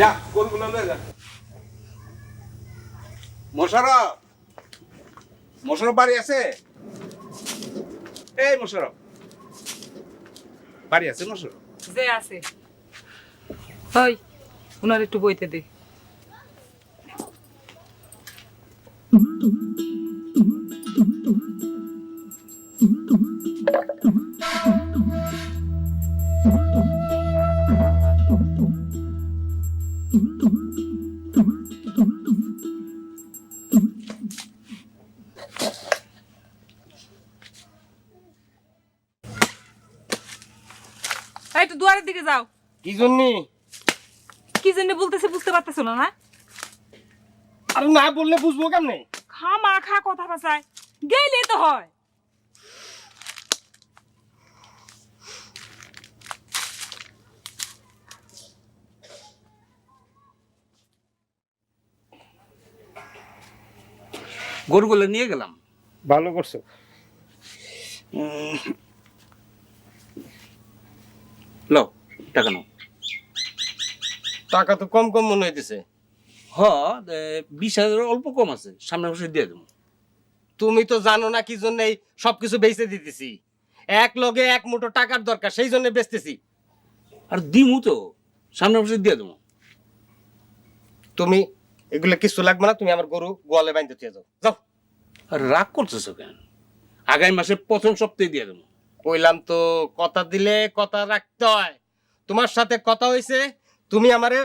যা লয়ে যা। মোশারফ মোশারফ বাড়ি আছে? এই মোশারফ। বাড়ি আছে মোশারফ? যে আছে। ওই ওনার একটু বইতে দে। একটু দুয়ারের দিকে যাও। কি জন্যে? কি জন্য বলতেছে বুঝতে পারতেছো না না? আরে না বললে বুঝব কেমনে? খা মা খা কথা ভাষায় গেলে তো হয়। গরুগুলো নিয়ে গেলাম। ভালো করছ। লো টাকা নাও। টাকা তো কম কম মনে হইতেছে। হ বিশ হাজার অল্প কম আছে সামনে বসে দিয়ে দেবো। তুমি তো জানো না কি জন্য সবকিছু বেচে দিতেছি। এক লগে এক মুঠো টাকার দরকার সেই জন্য বেচতেছি। আর দিমু তো সামনে বসে দিয়ে দেবো। তুমি এগুলো কিছু লাগবে না তুমি আমার গরু গোয়ালে বাঁধতে দিয়ে যাও। যাও। আর রাগ করতেছো কেন? আগামী মাসের প্রথম সপ্তাহে দিয়ে দেবো। কইলাম তো কথা দিলে কথা রাখতে হয়। তোমার সাথে কথা হয়েছে তুমি আমারে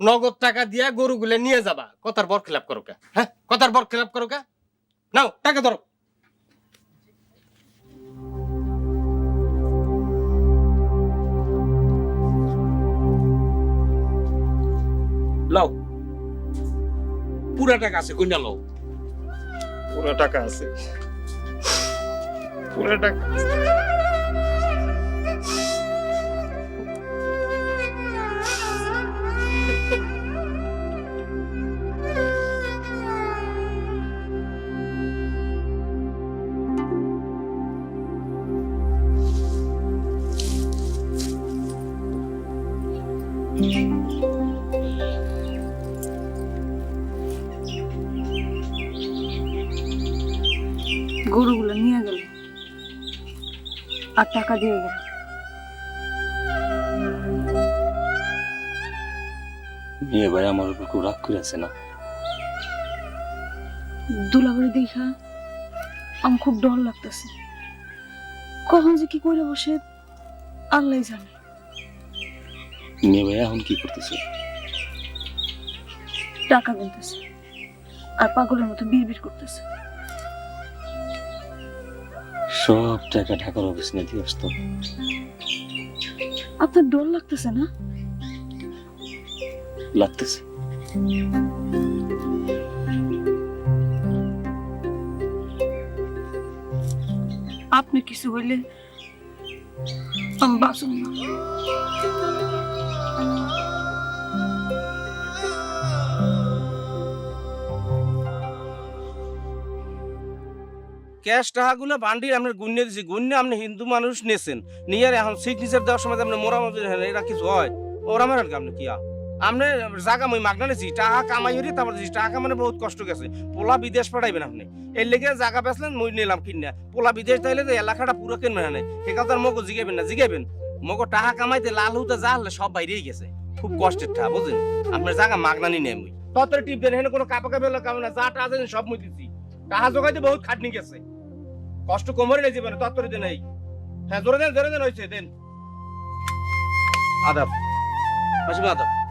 নগদ টাকা দিয়া গরুগুলো নিয়ে যাবা। কথার বর খেলাপ করো কা? হ্যাঁ? কথার বর খেলাপ করো কা? নাও টাকা ধরো। লাও। পুরা টাকা আছে কইনা লও। পুরা টাকা আছে। পুরো টাকা গরুগুলো নিয়ে গেল। আর টাকা দিয়ে গেল। বিয়ে ভাই আমার উপর খুব রাগ করে আছে না? দুলাবাড়ি দেখা আমার খুব ডর লাগতেছে। কখন যে কি করে বসে আল্লাহ জানে। মেয়ে ভাই এখন কি করতেছে? টাকা গুনতেছে। আর পাগলের মতো বিড়বিড় করতেছে। সব টাকা ঢাকার অফিস নিয়ে দিয়ে আসতো আপনার ডর লাগতেছে না? লাগতেছে। আপনি কিছু হইলে আমি বাঁচব না। ক্যাশ টাকাগুলো বান্ডিল আপনার গুণ্যে দিছি গুণ্যে আপনি হিন্দু মানুষ নিয়েছেন নিয়ে এখন সিগনেচার দেওয়ার সময় আপনি মোরা এটা কিছু হয়। ওরা মারেন আপনি কি আপনি জায়গা মই মাগনা নিছি, টাকা কামাই হরি তারপর দিছি, টাকা মানে বহুত কষ্ট গেছে। পোলা বিদেশ পাঠাইবেন আপনি। এর লেগে জায়গা বেচলেন, মই নিলাম কিনা। পোলা বিদেশ তাইলে তো এলাকাটা পুরো কিনবেন হানে সেখানে তার মগো জিগাইবেন না, জিগাইবেন। মগো টাকা কামাইতে লাল হতে যা হলে সব বাইরেই গেছে। খুব কষ্টের ঠা, বুঝলেন? আপনার জায়গা মাগনা নি নেই মুই। ততরে টিপ দেন হেন কোনো কাপা কাপে কামে না, যা দেন সব মুই দিছি। টাকা জোগাইতে বহুত খাটনি গেছে। কষ্ট কোমরে নেই জীবনে তাৎপর্য দিন এই হ্যাঁ জোরে দেন জোরে দেন হয়েছে দেন। আদাব। আদাব।